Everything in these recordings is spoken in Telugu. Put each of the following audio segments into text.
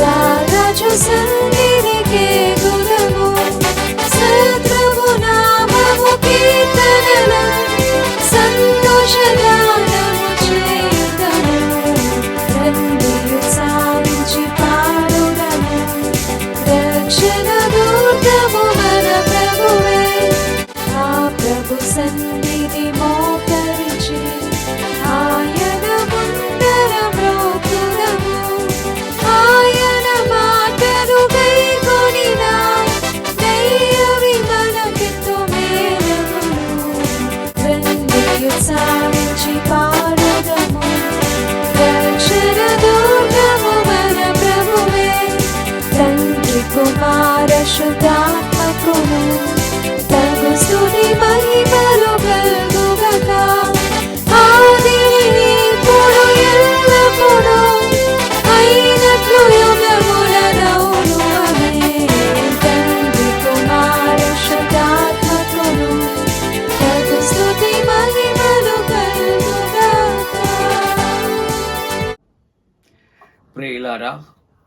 రారాజు సన్నిధికే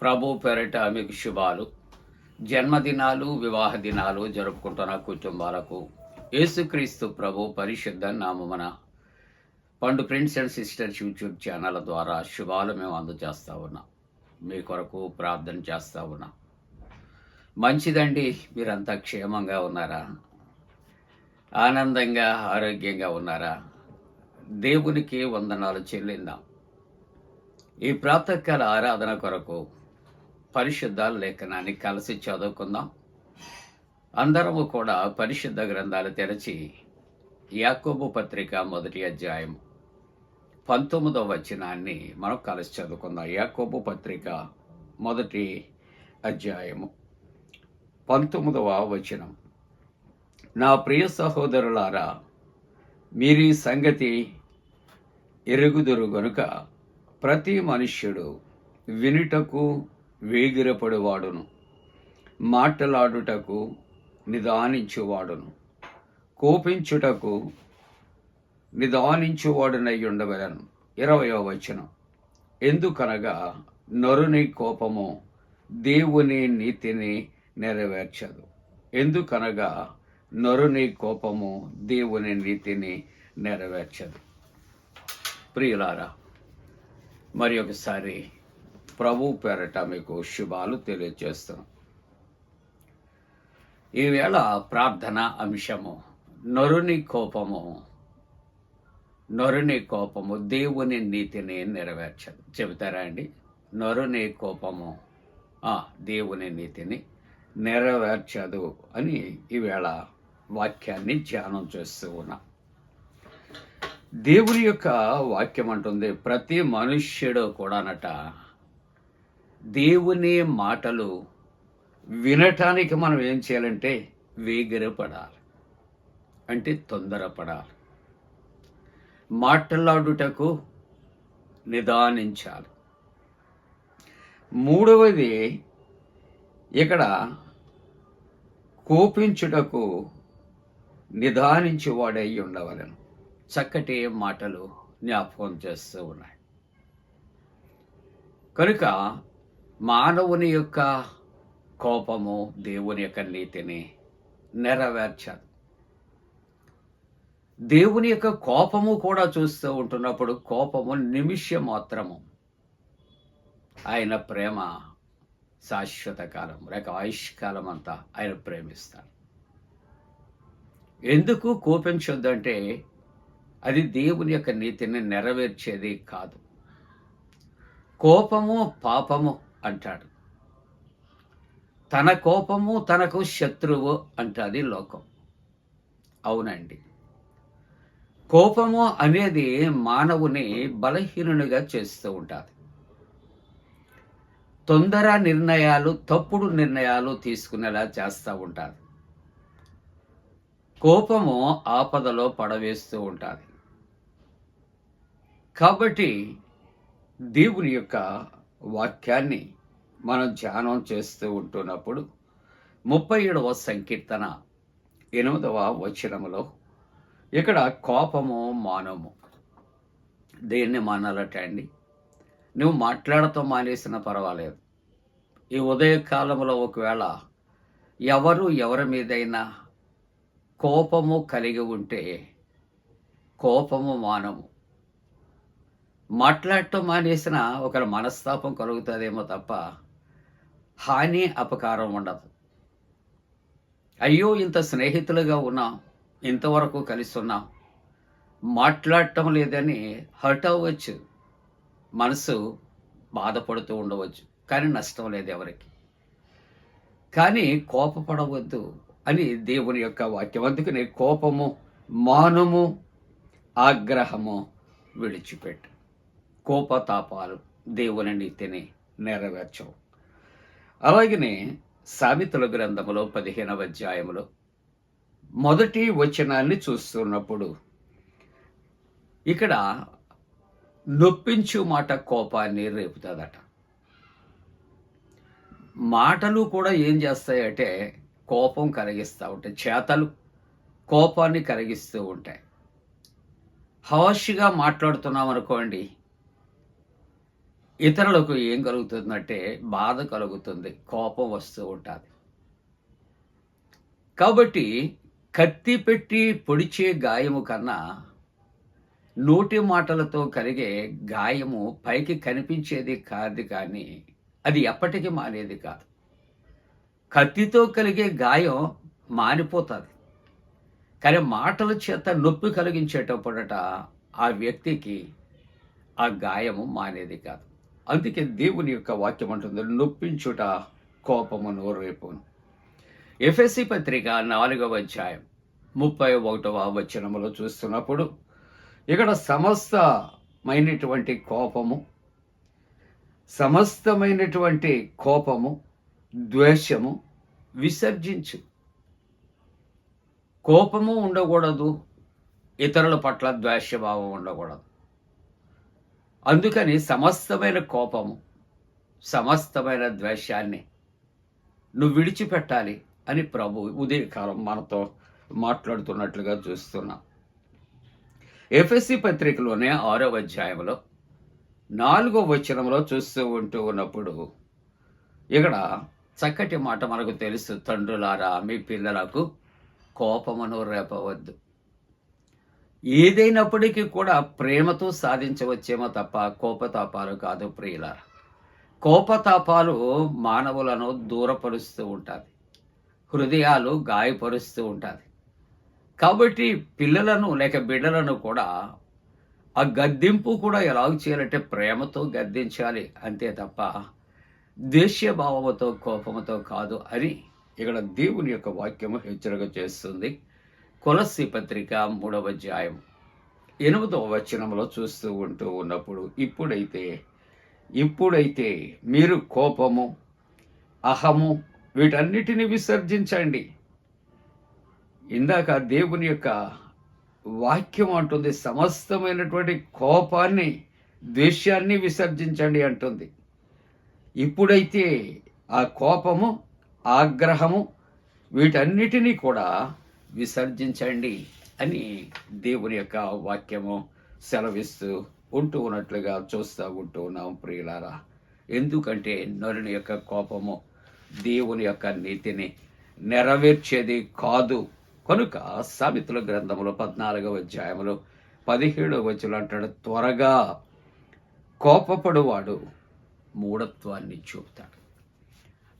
ప్రభు పెరట మీకు శుభాలు. జన్మదినాలు వివాహ దినాలు జరుపుకుంటున్న కుటుంబాలకు యేసుక్రీస్తు ప్రభు పరిశుద్ధ నామమున పండు friends and sisters YouTube channel ద్వారా శుభాలు మేము అందజేస్తా ఉన్నాం. మీ కొరకు ప్రార్థన చేస్తా ఉన్నాం. మంచిదండి మీరంతా క్షేమంగా ఉన్నారా? ఆనందంగా ఆరోగ్యంగా ఉన్నారా? దేవునికి వందనాలు చెల్లిందాం. ఈ ప్రాతకాల ఆరాధన కొరకు పరిశుద్ధ లేఖనాన్ని కలిసి చదువుకుందాం. అందరము కూడా పరిశుద్ధ గ్రంథాలు తెరచి యాకోబు పత్రిక మొదటి అధ్యాయం పంతొమ్మిదవ వచనాన్ని మనం కలిసి చదువుకుందాం. యాకోబు పత్రిక మొదటి అధ్యాయము పంతొమ్మిదవ వచనం. నా ప్రియ సహోదరులారా మీరీ సంగతి ఎరుగుదురు గనుక ప్రతి మనుష్యుడు వినుటకు వేగిరపడువాడును. మాటలాడుటకు నిదానించువాడును. కోపించుటకు నిదానించువాడునై ఉండవలను ఇరవయో వచనం. ఎందుకనగా నరుని కోపము దేవుని నీతిని నెరవేర్చదు. ఎందుకనగా నరుని కోపము దేవుని నీతిని నెరవేర్చదు. ప్రియులారా మరి ఒకసారి ప్రభు పేరట మీకు శుభాలు తెలియజేస్తున్నాం ఈవేళ ప్రార్థన అంశము నరుని కోపము నరుని కోపము దేవుని నీతిని నెరవేర్చదు. చెబుతారా అండి? నరుని కోపము దేవుని నీతిని నెరవేర్చదు అని ఈవేళ వాక్యాన్ని ధ్యానం చేస్తూ ఉన్నా. దేవుని యొక్క వాక్యం అంటుంది ప్రతి మనుష్యుడు కూడానట దేవుని మాటలు వినటానికి మనం ఏం చేయాలంటే వేగిరపడాలి. అంటే తొందరపడాలి. మాట్లాడుటకు నిదానించాలి. మూడవది ఇక్కడ కోపించుటకు నిదానించేవాడై ఉండవలను. చక్కటి మాటలు జ్ఞాపకం చేస్తూ ఉన్నాయి. కనుక మానవుని యొక్క కోపము దేవుని యొక్క నీతిని నెరవేర్చారు దేవుని యొక్క కోపము కూడా చూస్తూ ఉంటున్నప్పుడు కోపము నిమిషం మాత్రము. ఆయన ప్రేమ శాశ్వత కాలం లేక ఆయుష్కాలం అంతా ఆయన ప్రేమిస్తారు ఎందుకు కోపించొద్దంటే అది దేవుని యొక్క నీతిని నెరవేర్చేది కాదు. కోపము పాపము అంటాడు. తన కోపము తనకు శత్రువు అంటది లోకం. అవునండి. కోపము అనేది మానవుని బలహీనునిగా చేస్తూ ఉంటుంది. తొందర నిర్ణయాలు తప్పుడు నిర్ణయాలు తీసుకునేలా చేస్తూ ఉంటుంది. కోపము ఆపదలో పడవేస్తూ ఉంటుంది. కాబట్టి దేవుని యొక్క వాక్యాన్ని మనం ధ్యానం చేస్తూ ఉంటున్నప్పుడు ముప్పై ఏడవ సంకీర్తన ఎనిమిదవ వచనములో ఇక్కడ కోపము మానము. దేన్ని మానాలట అండి? నువ్వు మాట్లాడటం మానేసిన పర్వాలేదు. ఈ ఉదయకాలంలో ఒకవేళ ఎవరు ఎవరి మీదైనా కోపము కలిగి ఉంటే కోపము మానము. మాట్లాడటం మానేసిన ఒకరి మనస్తాపం కలుగుతుందేమో తప్ప హాని అపకారం ఉండదు. అయ్యో ఇంత స్నేహితులుగా ఉన్నాం ఇంతవరకు కలిసి ఉన్నాం. మాట్లాడటం లేదని హర్ట్ అవ్వచ్చు. మనసు బాధపడుతూ ఉండవచ్చు. కానీ నష్టం లేదు ఎవరికి. కానీ కోపపడవద్దు అని దేవుని యొక్క వాక్యం. అందుకని కోపము మానము ఆగ్రహము విడిచిపెట్టు. కోపతాపాలు దేవుని నీతిని నెరవేర్చవు. అలాగనే సామెతల గ్రంథములో పదిహేనవ అధ్యాయములో మొదటి వచనాన్ని చూస్తున్నప్పుడు ఇక్కడ నొప్పించు మాట కోపాన్ని రేపుతుందట. మాటలు కూడా ఏం చేస్తాయంటే కోపం కలిగిస్తూ ఉంటాయి చేతలు కోపాన్ని కలిగిస్తూ ఉంటాయి. హాష్గా మాట్లాడుతున్నాం అనుకోండి ఇతరులకు ఏం కలుగుతుందంటే బాధ కలుగుతుంది కోపం వస్తూ ఉంటుంది. కాబట్టి కత్తి పెట్టి పొడిచే గాయము కన్నా నోటి మాటలతో కలిగే గాయము పైకి కనిపించేది కాదు కానీ అది ఎప్పటికీ మానేది కాదు. కత్తితో కలిగే గాయం మానిపోతుంది కానీ మాటల చేత నొప్పి కలిగించేటప్పుడట ఆ వ్యక్తికి ఆ గాయము మానేది కాదు. అందుకే దేవుని యొక్క వాక్యం అంటుంది నొప్పించుట కోపమును రేపును. ఎఫ్ఎస్సి పత్రిక నాలుగవ అధ్యాయం ముప్పై ఒకటవ వచనములో చూస్తున్నప్పుడు ఇక్కడ సమస్తమైనటువంటి కోపము సమస్తమైనటువంటి కోపము ద్వేషము విసర్జించు. కోపము ఉండకూడదు ఇతరుల పట్ల ద్వేషభావం ఉండకూడదు. అందుకని సమస్తమైన కోపము సమస్తమైన ద్వేషాన్ని నువ్వు విడిచిపెట్టాలి అని ప్రభు ఉదయకాలం మనతో మాట్లాడుతున్నట్లుగా చూస్తున్నాం. ఎఫ్ఎస్సి పత్రికలోనే ఆరో అధ్యాయంలో నాలుగో వచనంలో చూస్తూ ఉంటూ ఉన్నప్పుడు ఇక్కడ చక్కటి మాట మనకు తెలుసు. తండ్రులారా మీ పిల్లలకు కోపమును రేపవద్దు. ఏదైనప్పటికీ కూడా ప్రేమతో సాధించవచ్చేమో తప్ప కోపతాపాలు కాదు ప్రియుల. కోపతాపాలు మానవులను దూరపరుస్తూ ఉంటుంది హృదయాలు గాయపరుస్తూ ఉంటుంది కాబట్టి పిల్లలను లేక బిడ్డలను కూడా ఆ గద్దింపు కూడా ఎలాగ చేయాలంటే ప్రేమతో గద్దించాలి. అంతే తప్ప దేశ్యభావంతో కోపంతో కాదు అని ఇక్కడ దేవుని యొక్క వాక్యము హెచ్చరిక చేస్తుంది. కొలసి పత్రిక మూడవ అధ్యాయం ఎనిమిదవ వచనంలో చూస్తూ ఉంటూ ఉన్నప్పుడు ఇప్పుడైతే ఇప్పుడైతే మీరు కోపము అహము వీటన్నిటిని విసర్జించండి. ఇందాక దేవుని యొక్క వాక్యం అంటుంది సమస్తమైనటువంటి కోపాన్ని ద్వేషాన్ని విసర్జించండి అంటుంది. ఇప్పుడైతే ఆ కోపము ఆగ్రహము వీటన్నిటినీ కూడా విసర్జించండి అని దేవుని యొక్క వాక్యము సెలవిస్తూ ఉంటూ ఉన్నట్లుగా చూస్తూ ఉంటూ ఉన్నాం ప్రియులారా. ఎందుకంటే నరుని యొక్క కోపము దేవుని యొక్క నీతిని నెరవేర్చేది కాదు. కనుక సామెతల గ్రంథములో పద్నాలుగవ అధ్యాయములు పదిహేడవ వచ్చులు అంటాడు త్వరగా కోపపడువాడు మూఢత్వాన్ని చూపుతాడు.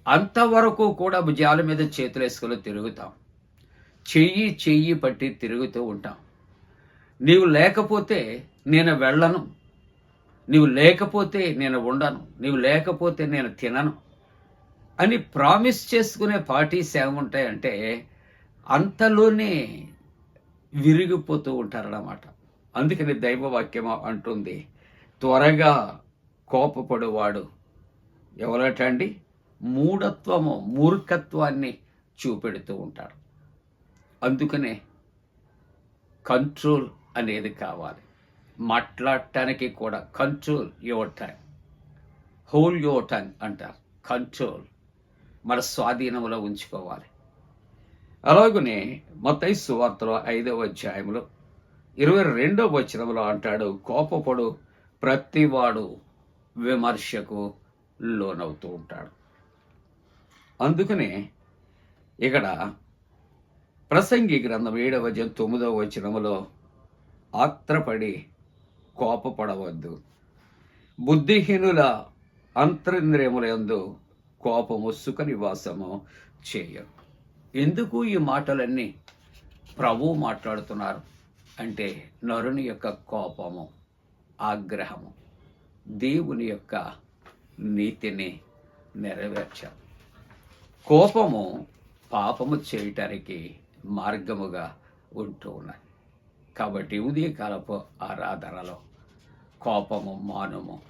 అంతవరకు కూడా భుజాల మీద చేతులు వేసుకుని తిరుగుతాం. చెయ్యి చెయ్యి పట్టి తిరుగుతూ ఉంటాం. నీవు లేకపోతే నేను వెళ్ళను. నీవు లేకపోతే నేను ఉండను. నీవు లేకపోతే నేను తినను అని ప్రామిస్ చేసుకునే పార్టీస్ ఏముంటాయంటే అంతలోనే విరిగిపోతూ ఉంటారన్నమాట. అందుకని దైవవాక్యం అంటుంది త్వరగా కోపపడువాడు ఎవరటండి మూఢత్వము మూర్ఖత్వాన్ని చూపెడుతూ ఉంటాడు. అందుకనే కంట్రోల్ అనేది కావాలి. మాట్లాడటానికి కూడా control your time hold your time అంటారు. కంట్రోల్ మన స్వాధీనంలో ఉంచుకోవాలి. అలాగనే మొత్తై సువార్తలో ఐదవ అధ్యాయంలో ఇరవై రెండవ వచనంలో అంటాడు కోపపడు ప్రతివాడు విమర్శకు లోనవుతూ ఉంటాడు. అందుకనే ఇక్కడ ప్రసంగి గ్రంథం ఏడవ అధ్యాయం తొమ్మిదవ వచనములో ఆత్రపడి కోపపడవద్దు. బుద్ధిహీనుల అంతరింద్రియములందు కోపము సుఖ నివాసము చేయ. ఎందుకు ఈ మాటలన్నీ ప్రభు మాట్లాడుతున్నారు అంటే నరుని యొక్క కోపము ఆగ్రహము దేవుని యొక్క నీతిని నెరవేర్చాలి కోపము పాపము చేయటానికి మార్గముగా ఉంటూ ఉన్నాయి. కాబట్టి ఉదయకాలపు ఆరాధనలో కోపము మానము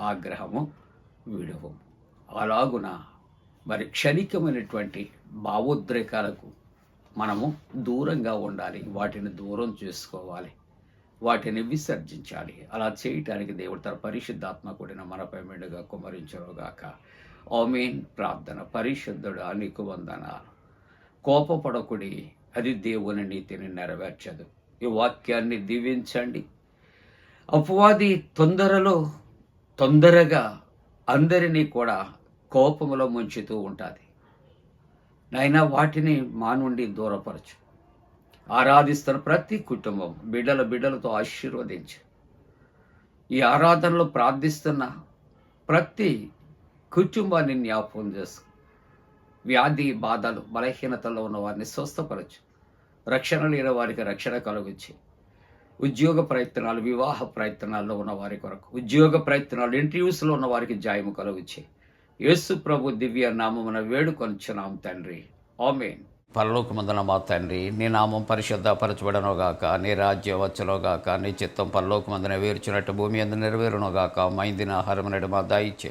ఆగ్రహము విడువు. అలాగున మరి క్షణికమైనటువంటి భావోద్రేకాలకు మనము దూరంగా ఉండాలి. వాటిని దూరం చేసుకోవాలి. వాటిని విసర్జించాలి. అలా చేయటానికి దేవుడు తన పరిశుద్ధాత్మ కూడిన మనపై మెండుగా కుమరించరుగాక. ఓమేన్ ప్రార్థన. పరిశుద్ధుడు నీకు వందనాలు. కోపపడకుడి అది దేవుని నీతిని నెరవేర్చదు. ఈ వాక్యాన్ని దీవించండి. అపవాది తొందరలో తొందరగా అందరినీ కూడా కోపములో ముంచుతూ ఉంటుంది. నైనా వాటిని మా నుండి దూరపరచు. ఆరాధిస్తున్న ప్రతి కుటుంబం బిడ్డల బిడ్డలతో ఆశీర్వదించు. ఈ ఆరాధనలో ప్రార్థిస్తున్న ప్రతి కుటుంబాన్ని జ్ఞాపకం చేసుకో. వ్యాధి బాధలు బలహీనతలో ఉన్న వారిని స్వస్థపరచు. రక్షణ లేని వారికి రక్షణ కలుగుచ్చి ఉద్యోగ ప్రయత్నాలు వివాహ ప్రయత్నాల్లో ఉన్న వారి కొరకు ఉద్యోగ ప్రయత్నాలు ఇంటర్వ్యూస్లో ఉన్న వారికి జాయము కలుగుచ్చి యేసు ప్రభు దివ్య నామమున వేడుకొంచున్నాం తండ్రి. ఆమెన్. పరలోకమందున మా తండ్రి నీ నామం పరిశుద్ధపరచబడను గాక నీ రాజ్యం వచ్చనోగాక నీ చిత్తం పరలోకమందున వేర్చినట్టు భూమి అందు నెరవేరునుగాక మైందిన ఆహారం నడు మా దాయిచ్చే